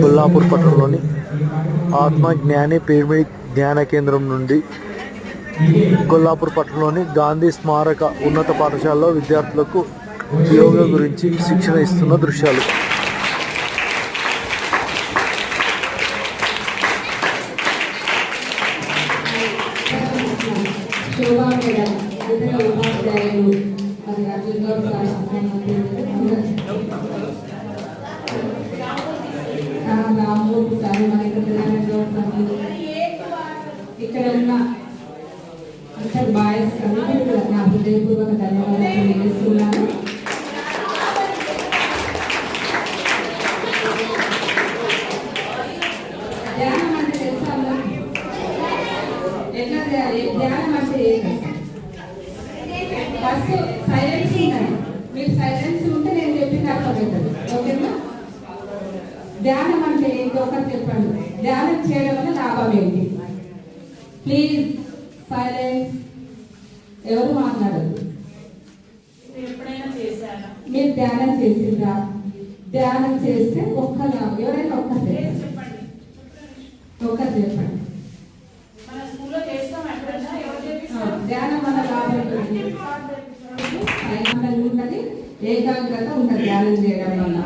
కొల్లాపూర్ పట్టణంలోని ఆత్మ జ్ఞాని పిరమిడ్ ధ్యాన కేంద్రం నుండి కొల్లాపూర్ పట్టణంలోని గాంధీ స్మారక ఉన్నత పాఠశాలలో విద్యార్థులకు యోగా గురించి శిక్షణ ఇస్తున్న దృశ్యాలు. శోభా మేడం ఇతర ఉపాధ్యాయులు మరి రామ్మూర్తి సార్ ఇక్కడ ఉన్న అంతర్ బాయ్స్ అందరికీ కూడా నా హృదయపూర్వక ధన్యవాదాలు తెలియజేస్తున్నాను. ధ్యానం అంటే తెలుసా ఎట్లా చేయాలి ధ్యానం అంటే ఏంటి ఫస్ట్ సైలెన్స్ ఉండాలి. మీరు సైలెన్స్ ఉంటే నేను చెప్పింది అర్థమవుతుంది ఓకేనా? ధ్యానం అంటే ఏంటి ఒకటి చెప్పండి. ధ్యానం చేయడం వల్ల లాభం ఏంటి? ప్లీజ్ సైలెన్స్ ఎవరు మాట్లాడదు మీరు ధ్యానం చేసిండ్రా? ధ్యానం చేస్తే ఒక్క లాభం. ఎవరైనా ఒక్కరు లేదు చెప్పండి. చెప్పండి. ఒక్కరు చెప్పండి. మన స్కూల్లో చేస్తాం ఎప్పుడైనా ఎవరు ఆ, చేపిస్తారు? ధ్యానం వల్ల లాభం ఉంటది ఏకాగ్రత ఉంటది ధ్యానం చేయడం వల్ల.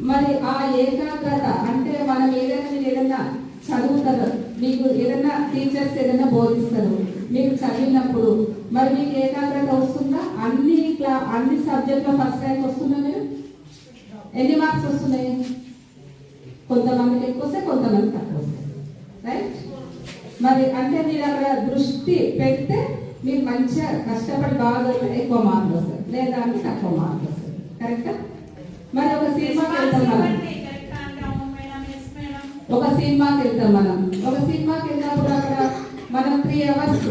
మరి ఆ ఏకాగ్రత అంటే మనం ఏదైనా మీరు ఏదైనా చదువుతారు మీకు ఏదైనా టీచర్స్ ఏదైనా బోధిస్తారు మీకు చదివినప్పుడు మరి మీకు ఏకాగ్రత వస్తుందా? అన్ని క్లా అన్ని సబ్జెక్ట్లో ఫస్ట్ ర్యాంక్ వస్తుందా మీరు? ఎన్ని మార్క్స్ వస్తున్నాయి? కొంతమందికి ఎక్కువ వస్తే కొంతమంది తక్కువ వస్తాయి. రైట్ మరి అంటే మీరు అక్కడ దృష్టి పెడితే మీరు మంచిగా కష్టపడి బాగా ఎక్కువ మార్కులు వస్తాయి. లేదా అంటే తక్కువ మార్కులు వస్తాయి. కరెక్టా వెళ్తాం మనం ఒక సినిమాకి వెళ్తాం మనం. ఒక సినిమాకి వెళ్ళినప్పుడు అక్కడ మనం త్రీ అవర్స్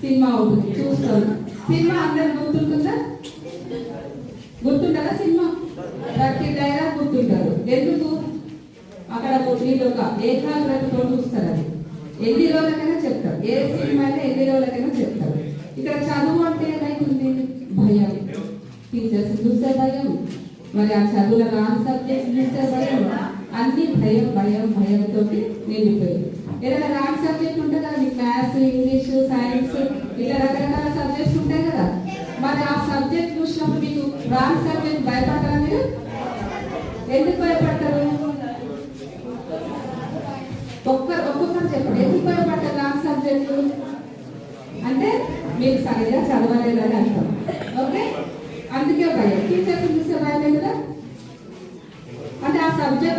సినిమా అవుతుంది చూస్తాం. సినిమా అందరు గుర్తుంటుందా? గుర్తుంటారా సినిమా? ప్రతి డైలాగ్ గుర్తుంటారు. ఎందుకు? అక్కడ వీళ్ళు ఒక ఏకాగ్రతతో చూస్తారు అది. ఎన్ని రోజులకైనా చెప్తారు. ఏ సినిమా అయితే ఎన్ని రోజులకైనా చెప్తారు. ఇక్కడ చదువు అంటే ఏమైతుంది? భయం. టీచర్స్ చూస్తే భయం. మరి ఆ చదువుల రాని సబ్జెక్ట్ చూస్తే అన్ని భయం భయం భయంతో నిండిపోయింది. ఏదైనా రాని సబ్జెక్ట్ ఉంటుంది? కదా మీకు మ్యాథ్స్ ఇంగ్లీష్ సైన్స్ ఇలా రకరకాల సబ్జెక్ట్స్ ఉంటాయి కదా. మరి ఆ సబ్జెక్ట్ చూసినప్పుడు మీకు రాని సబ్జెక్ట్ భయపడతారా మీరు? ఎందుకు భయపడతారు? ఒక్కరు ఒక్కొక్కరు చెప్పండి. ఎందుకు భయపడతారు రాని సబ్జెక్టు అంటే మీరు సరిగా చదవలేదని అంటారు cualquier